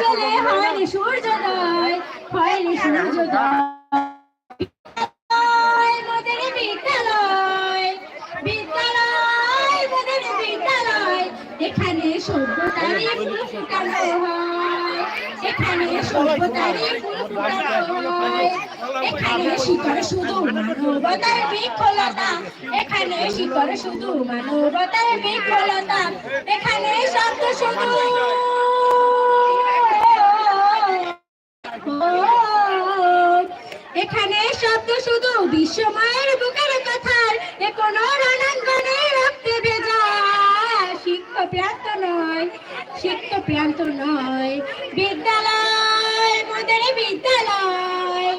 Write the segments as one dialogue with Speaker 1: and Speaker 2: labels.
Speaker 1: জ্বলে হয়নি সূর্যোদয় হয়নি সূর্যোদয়। মোদের বিদ্যালয় বিদ্যালয়, মোদের বিদ্যালয়, এখানে সভ্যতারই ফুল ফুটানো হয়। এখানে শিকড় শুধু মানবতার বিফলতা এখানে শিকড় শুধু মানবতার বিফলতা এখানে শব্দ শুধু এখানে শব্দ শুধু বিশ্বময়ের বুকের কথার এ কোন রণাঙ্গনে রক্তে ভেজা শিক্ষ প্রান্ত নয় শিক্ষ প্রান্ত নয়। বিদ্যালয়, মোদের বিদ্যালয়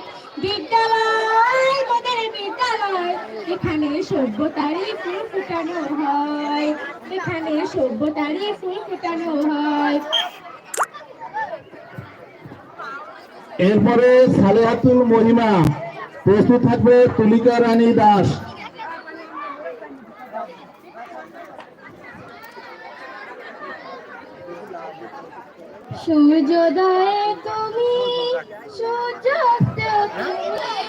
Speaker 1: বিদ্যালয়, মোদের বিদ্যালয়। এখানে সভ্যতারই ফুল ফুটানো হয়, এখানে সভ্যতারই ফুল ফুটানো হয়।
Speaker 2: এরপরে সালেহাতুল মহিমা প্রস্তুত থাকবে তুলিকা রানী দাস।
Speaker 1: সূর্যোদয় তুমি সূর্যাস্ত তুমি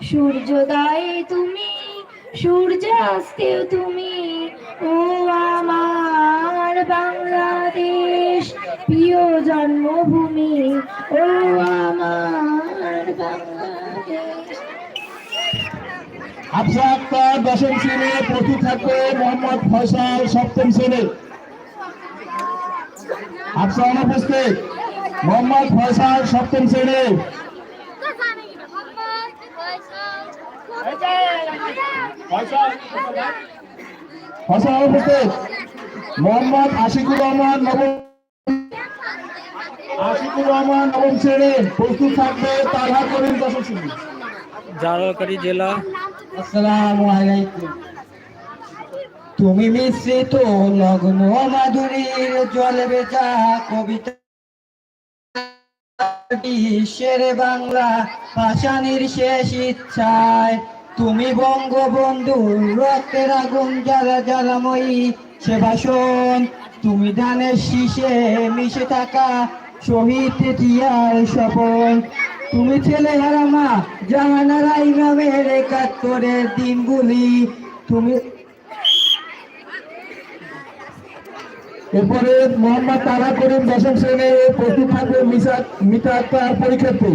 Speaker 1: সূর্যোদয়ে তুমি, সূর্যাস্তেও তুমি, ও আমার বাংলাদেশ, প্রিয় জন্মভূমি, ও আমার বাংলাদেশ।
Speaker 2: হাফসা আক্তার দশম শ্রেণি প্রস্তুত থাকবে মোহাম্মদ ফয়সাল সপ্তম শ্রেণি হাফসা অনুপস্থিত মোহাম্মদ ফয়সাল সপ্তম শ্রেণি মোহাম্মদ আশিকুর রহমান নবম আশিকুর রহমান নবম শ্রেণি প্রস্তুত থাকবে করিম দশম শ্রেণি।
Speaker 3: জালকারি জেলা।
Speaker 4: আসসালামু আলাইকুম। তুমি মিশ্রিত লগ্ন মাধুরীর জল বেচা কবিতা বিশ্বের বাংলা ভাষানির শেষ ইচ্ছায়। তুমি বঙ্গবন্ধু, রক্তের আগুন, জ্বালা, জ্বালাময়ী, সে ভাষণ। তুমি ধানের শীষে মিশে থাকা শহীদ তিয়ার স্বপন। তুমি ছেলে হারামা, জাহানারা ইমামের একাত্তরের দিনগুলি। তুমি
Speaker 2: এরপরে মোহাম্মদ তারা করিম দশম শ্রেণি প্রস্তুত থাকবে মিতা আক্তার পরীক্ষার্থী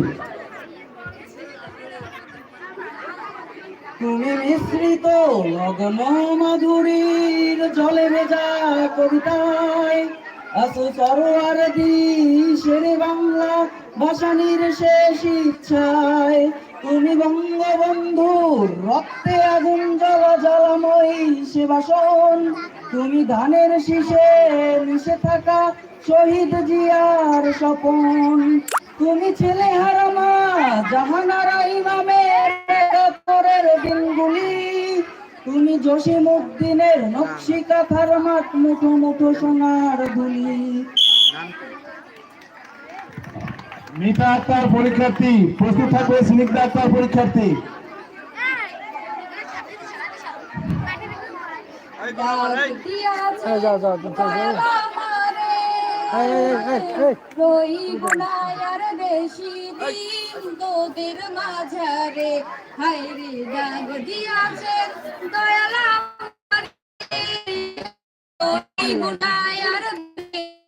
Speaker 4: তুমি মিশ্রিত লগন মাধুরীর জলে ভেজা কবিতায় আসু সরোয়ার দিশের বাংলা ভাষানির শেষ ইচ্ছায়। তুমি বঙ্গবন্ধুর রক্তে আগুন জল জলময়ী সে ভাষণ তুমি ধানের শীষে মিশে থাকা শহীদ জিয়ার স্বপন। তুমি ছেলে হারামা, জাহানারা ইমামের একাত্তরের দিনগুলি। তুমি জসিম উদ্দিনের নকশি কাথার মাঠ, মুঠো মুঠো সোনার ধুলি।
Speaker 2: মিতা আক্তার পরীক্ষার্থী, প্রস্তুত থাকবে স্নিগ্ধা আক্তার পরীক্ষার্থী
Speaker 3: এই যাও যাও
Speaker 1: আর বেশি দিন তোদের মাঝারে হাইরে দাগ দিয়াছেন দয়াল আমারে। রইব না আর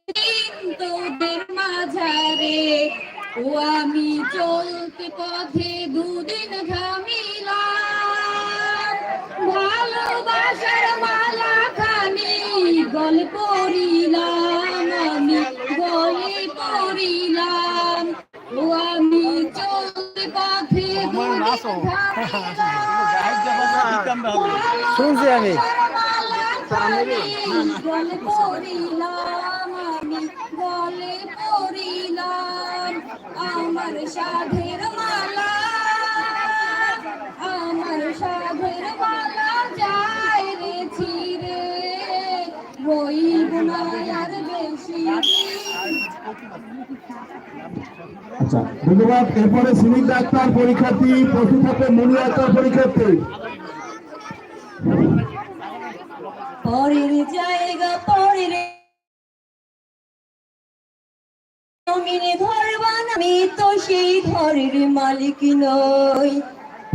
Speaker 1: দিন তোদের মাঝারে ও আমি চলতে পথে দুদিন ঘামিলাম
Speaker 3: শুনছি আমি।
Speaker 1: আমার সাধের মালা
Speaker 2: আচ্ছা ধন্যবাদ। এরপরে স্নিগ্ধা আক্তার পরীক্ষার্থী, প্রস্তুত থাকবে মনি আক্তার পরীক্ষার্থী।
Speaker 1: পরের ঘর বানামি তো সেই ঘরের মালিক নই।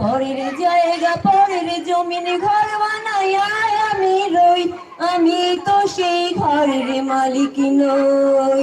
Speaker 1: পরের জায়গা, পরের জমিনে ঘর বানাই আমি রই, আমি তো সেই ঘরের মালিক নই।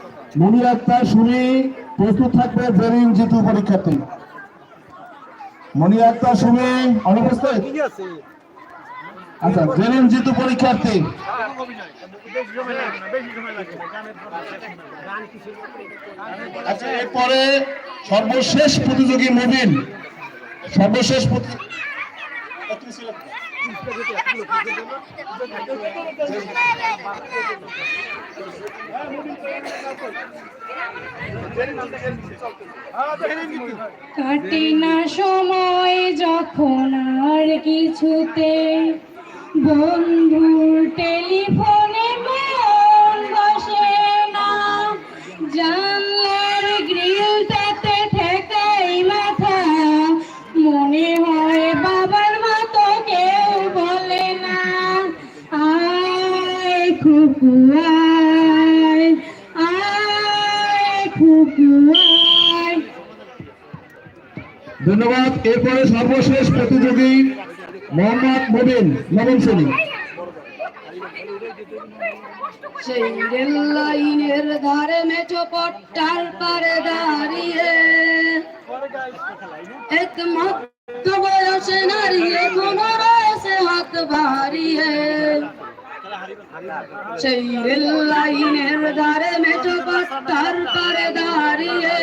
Speaker 2: মনি আক্তার শুনি প্রস্তুত থাকবে জেরিন জিতু পরীক্ষার্থী। অনুপস্থিত? আচ্ছা জিতু পরীক্ষার্থী। আচ্ছা এরপরে সর্বশেষ প্রতিযোগী মুবিন সর্বশেষ প্রতি
Speaker 1: কাটে না সময় যখন আর কিছুতে। বন্ধুর টেলিফোনে মন বসে না। জানলার খুকু আয়
Speaker 2: ধন্যবাদ এরপরে সর্বশেষ প্রতিযোগী মোহাম্মদ মুবিন নবম শ্রেণি।
Speaker 1: সেই রেল লাইনের ধারে মেঠো পট্টার পারে দাঁড়িয়ে এক বয়সে নারী এখনও রয়েছে হাত বাড়িয়ে। সেই রেল লাইনের ধারে মেঠো পট্টার পারে দাঁড়িয়ে।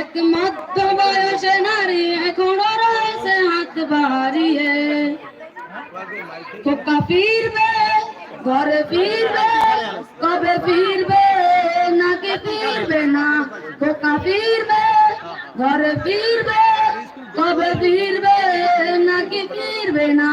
Speaker 1: এক মধ্য বয়সে নারী এখনও রয়েছে হাত বাড়িয়ে। খোকা ফিরবে, ঘরে ফিরবে, কবে ফিরবে, নাকি ফিরবে না। খোকা ফিরবে, ঘরে ফিরবে, কবে ফিরবে, নাকি ফিরবে না।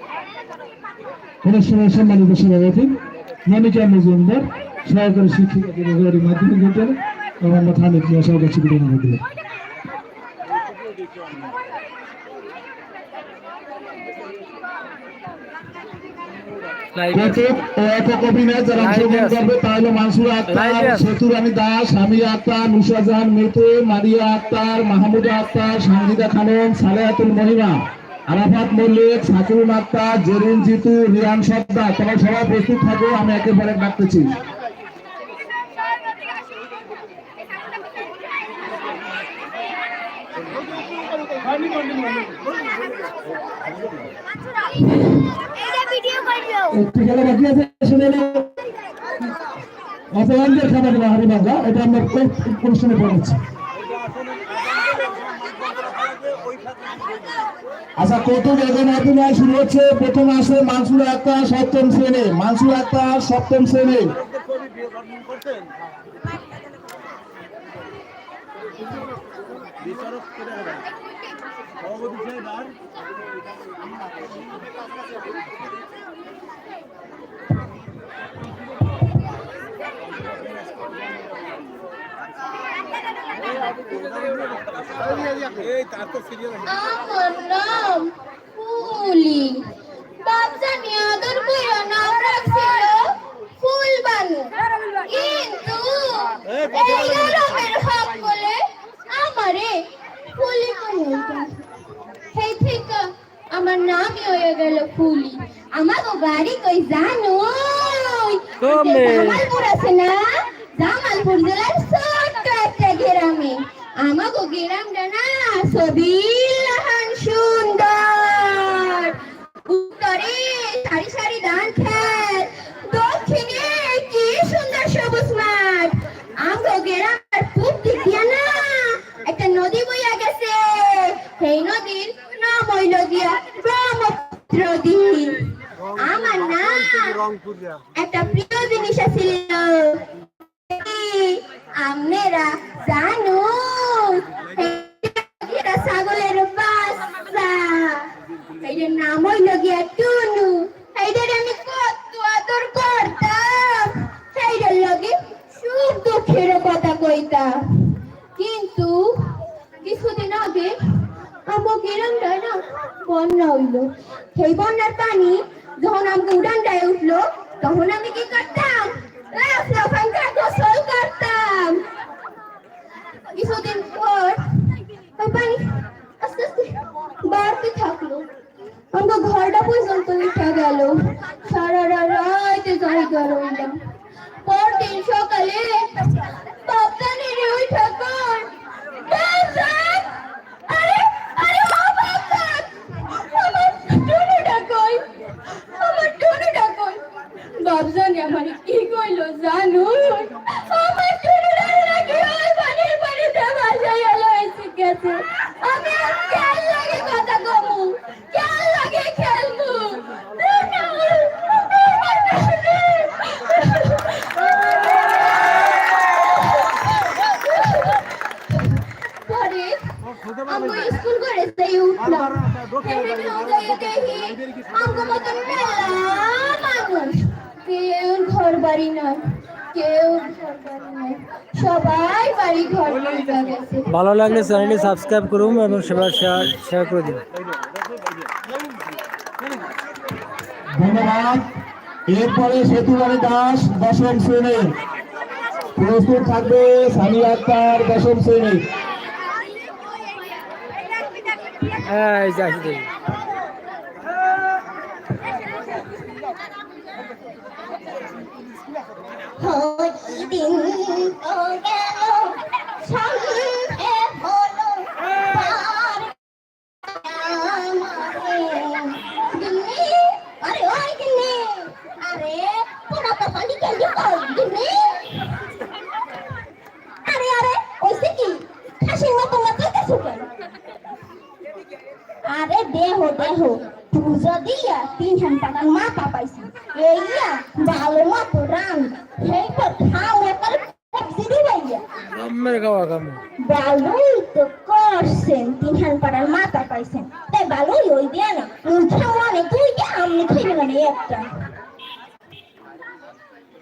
Speaker 2: অনুষ্ঠানের সম্মানিত সভাপতি। মনিকা মজুমদার সহকারী শিক্ষিকা বিভাগের মাধ্যমিক বিদ্যালয় আমার মাথা নিয়ে সহকারী শিক্ষিকা বিভাগ কৌতুক ও একক অভিনয় যারা অংশগ্রহণ করবে তা হলো মানসুর আক্তার সেতু রানী দাস হামিয়া আক্তার জাহান মারিয়া আক্তার মাহমুদা আক্তার সঙ্গীতা খানম সালেহাতুল মহিমা। আরাফাত মল্লিক সাকিরুল আক্তার, জেরিন জিতু, রিয়ান সর্দার, তোমরা সবাই প্রস্তুত থাকো, আমি একেবারে ডাকতেছি। একটু খেলা বাকি আছে এটা আমরা অনুষ্ঠানে পড়াচ্ছি? আচ্ছা কত এখন অভিনয় শুরু হচ্ছে। প্রথম আসে মানসুর আক্তার, সপ্তম শ্রেণি। মানসুর আক্তার, সপ্তম শ্রেণি।
Speaker 3: আমার নাম রাখছিল কিন্তু এই গরমের হাত বলে আমারে ফুলি বানাইটা সেই থেকে আমার নামই হয়ে গেল ফুলি। আমাকে বাড়ি কই জানো জামালপুর আছে না? জামালপুর জেলার আমাকে গ্রামটা না সবিলহান সুন্দর। উত্তরে সারি সারি ধান খেত দক্ষিণে কি সুন্দর সবুজ মাঠ। আমগো গ্রামের পূব দিক দিয়া না, একটা নদী বইয়া গেছে। সেই নদীর নাম হইল গিয়া ব্রহ্মপুত্র নদী আমার না একটা প্রিয় জিনিস ছিল আমরা জানো এইটার
Speaker 5: লাগলে চ্যানেলটি সাবস্ক্রাইব করুন এবং সেবার শেয়ার শেয়ার করে দিন।
Speaker 2: ধন্যবাদ। এরপরে সেতুরানী দাস দশম শ্রেণি। প্রস্তুত থাকবে সানি আক্তার দশম শ্রেণি।
Speaker 5: হ্যাঁ
Speaker 3: দিন আরে আরে ওইসে কি খাসির মতো কেন? আরে দেহ দেহ পূজা দিয়া তিন ঘণ্টা মাথা পাইছি এইয়া ভালো মতো রান সেই তো খাও একবার সবজি দিবাইয়া
Speaker 5: মেরে খাওয়া কামু
Speaker 3: ভালোই তো করছেন তিন ঘণ্টার মাথা পাইছেন। তাই ভালোই ওই দিয়া না। মুখে অনেক দুইটা আমনি খাইবে মানে একটা।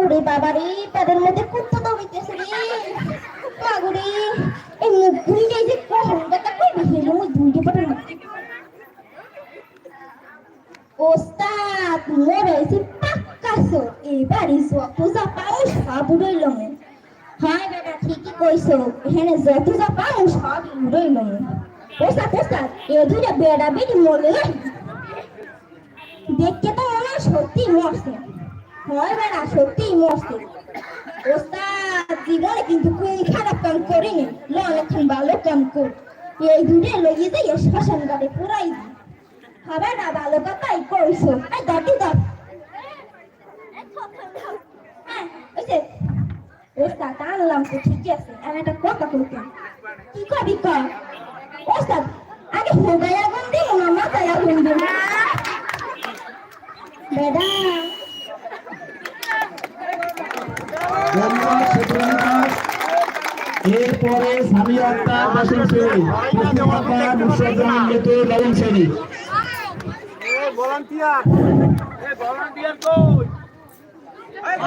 Speaker 3: ওরে বাবা পেটের মধ্যে সুস্থ দৌড়িতেছে রে। ওরে কখন যে মধ্যে ওস্তাদ, মোরে সে পাক্কাছো এবারে যত যা পাও সব উড়ইল হ্যাঁ বেটা ঠিকই কইছো। এখানে যত যা পাও সব উড়ইল ওস্তাদ ওস্তাদ এ দুইটা বেড়া বেড়ি মরলে না দেখতে তো মনে সত্যি মরছে হয় বেড়া সত্যি মরছে ওস্তাদ জীবনে কিন্তু কোন খারাপ কাম করিনি। ল, অনেকক্ষণ ভালো কাম কর। এই দুটো লইয়ে যাই শ্মশান গাড়ি পুরাই দিই। হবে না, ভালো কথাই কইছো। এই দটি দট হ্যাঁ ওই ওস্তাদ আনলাম তো ঠিক আছে আমি একটা কথা কইতাম কি কবি ক ওস্তাদ আগে হোগায় আগুন দিব না মাথায় আগুন দিব বেদা
Speaker 2: এরপরে স্বামী আক্তার দশম শ্রেণি প্রস্তুত থাকা নুসরাত মৃত্যু নবম শ্রেণি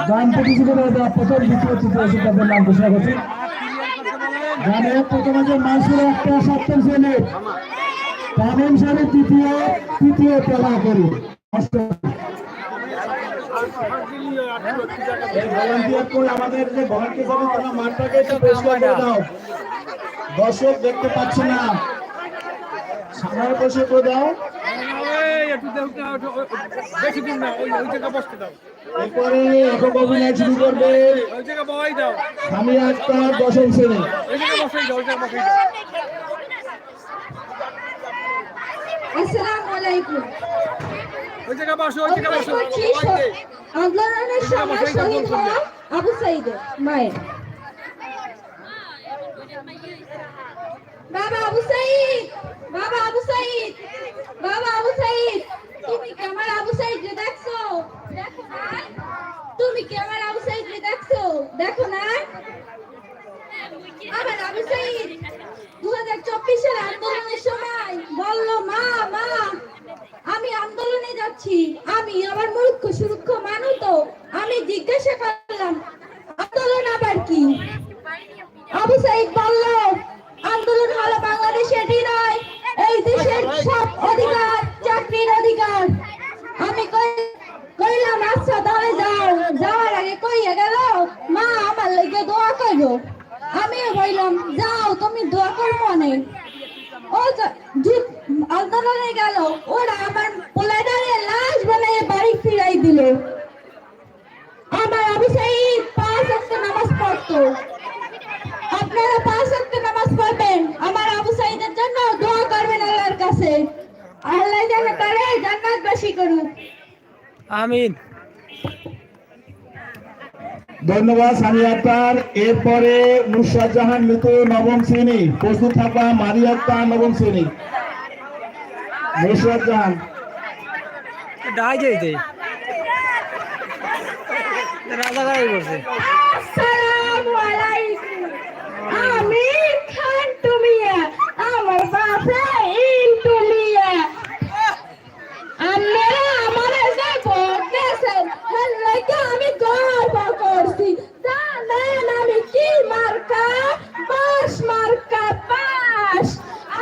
Speaker 2: গান প্রথম নাম ঘোষণা করছি। প্রথমে একটা তৃতীয় তৃতীয় আমাদের দর্শক দেখতে পাচ্ছে না। সামনে বসে দাও। এরপরে একক অভিনয় শুরু করবে। স্বামী আক্তার দশম শ্রেণি।
Speaker 1: আসসালামু আলাইকুম আন্দোলনের সময় শহীদ হওয়া আবু সাইদের মায়ের। বাবা আবু সাইদ, বাবা আবু সাইদ, বাবা আবু সাইদ। তুমি কি আমার আবু সাইদ রে দেখছ? তুমি কি আমার আবু সাইদ রে দেখছ? দেখো না আমার আবু সাইদ দু হাজার চব্বিশ সালে আন্দোলনের সময় বলল, মা মা, আমি আন্দোলনে যাচ্ছি। আমি আমার মূর্খ সুরক্ষ মানু তো। আমি জিজ্ঞাসা করলাম, আন্দোলন আবার কি? আবু সাইদ বলল আন্দোলন হলো বাংলাদেশের হৃদয় এই দেশের সব অধিকার, চাকরির অধিকার। আমি কই- কইলাম আচ্ছা তাহলে যাও, যাওয়ার আগে কইয়া গেল, মা আমার লেগে দোয়া করো আমিও বললাম যাও, তুমি দোয়া করো অনেক ও আন্দোলনে গেল, ওরা আমার পোলাডারে লাশ বানিয়ে বাড়ি ফিরাই দিল। আমার সাইদ পাঁচ ওয়াক্ত নামাজ পড়তো। আল্লাহ যেন তারে জান্নাতবাসী করুক।
Speaker 5: আমিন।
Speaker 2: ধন্যবাদ স্বামী আক্তার। এরপরে নুসরাত জাহান মৃত নবম শ্রেণি। প্রস্তুত থাকা মারি আক্তার নবম শ্রেণি। নুসরাত জাহান।
Speaker 5: ডাই যেতে রাজা গাড়ি করছে
Speaker 1: আসসালামু আলাইকুম আমি খান তুমিয়া আমার বাসা ইন্টু মিয়া আপনারা আমার এসে ভোট দিয়েছেন এর লাগে আমি গর্ব করছি জানেন আমি কি মার্কা বাস মার্কা বাস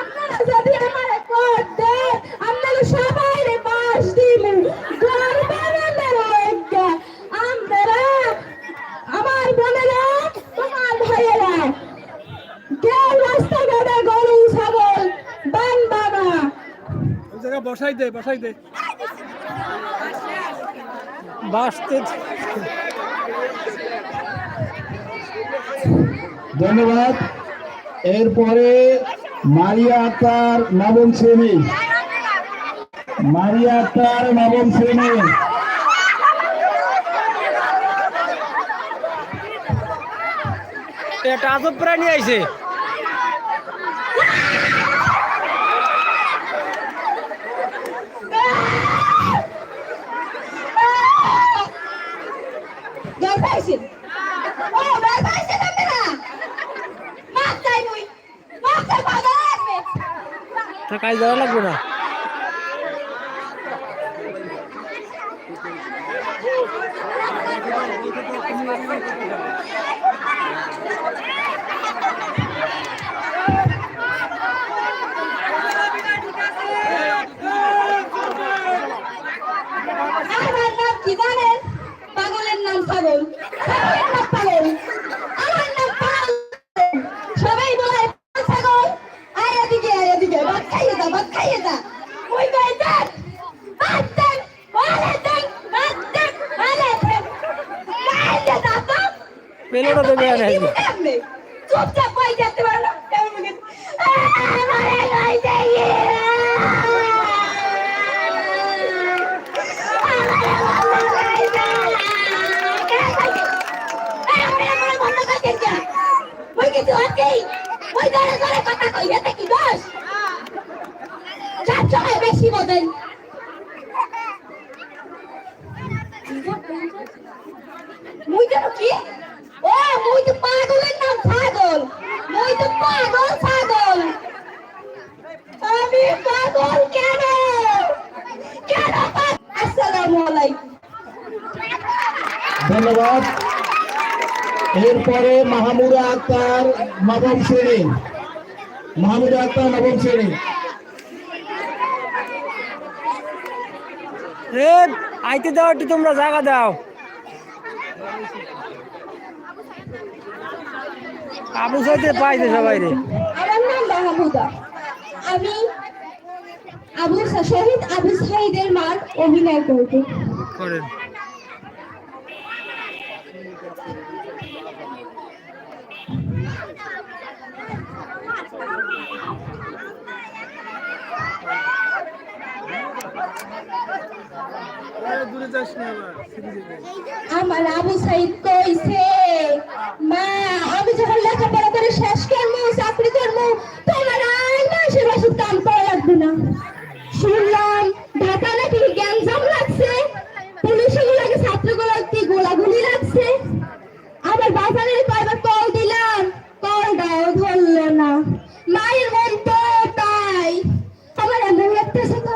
Speaker 1: আপনারা যদি আমার ভোট দেন আপনারা সবাই বাস দিবেন গর্বের লাগে আপনারা আমার বোনেরা তোমার ভাইয়েরা কেউ রাস্তাঘাটে গরু ছাগল বানবা না
Speaker 5: বসাই দে বসাই দে। বাসতে
Speaker 2: ধন্যবাদ। এরপরে মারিয়া আক্তার নবম শ্রেণি। মারিয়া আক্তার নবম শ্রেণি।
Speaker 5: এটা আজব প্রাণী আইছে।
Speaker 1: বের পাইছেন ও বের পাইছেন আপনারা? মাছ চাই মুই মাছ চাই বাজার আসবে
Speaker 5: তা কাজ দেওয়া লাগবে না।
Speaker 1: আমার কি জানেন পাগলের নাম পাগল ছাগলের নাম পাগল আমার নাম পাগল সবাই বলে ছাগল আয় এদিকে আয় এদিকে ভাত খাইয়ে যা ভাত খাইয়ে যা ওই গায়ে দেখ ভাত দেখ ওলে দেখ ভাত দেখ ওলে দেখ খাইয়ে যা তো
Speaker 5: পেলোটা দেবে আর
Speaker 1: কি
Speaker 5: আসবে
Speaker 1: বুঝে চুপচাপ কই যেতে পারো না কেমন বুঝে আমারে গাই দেয় বেশি মুই কি? ও, মুই তো পাগলের নাম ছাগল। মুই তো পাগল ছাগল। আমি পাগল কেন? কেন আসসালামু আলাইকুম।
Speaker 2: ধন্যবাদ। এরপরে মাহমুদা আক্তার নবম শ্রেণি। মাহমুদা আক্তার নবম শ্রেণি।
Speaker 5: এ আইতে দাও একটু তোমরা জায়গা দাও। আবু সাইতে পাইছে সবাই রে।
Speaker 1: আমার নাম মাহমুদা আমি আবু শহীদ আবু সাইদের মার অভিনয় করব।
Speaker 5: করেন।
Speaker 1: আমার আবু সাইদ কইছে, মা, আমি যখন লেখাপড়া করে শেষ করব, চাকরি করব, তোমার আর মাসের ওষুধ কাম করা লাগবে না। শুনলাম, ঢাকা নাকি গ্যাঞ্জাম লাগছে, পুলিশ গুলাকে ছাত্রগুলোকে গোলাগুলি লাগছে? আমার বাজারে কয়বার কল দিলাম কলটাও ধরলো না। মায়ের মন তো তাই। আমার এমন লাগতেছে তো।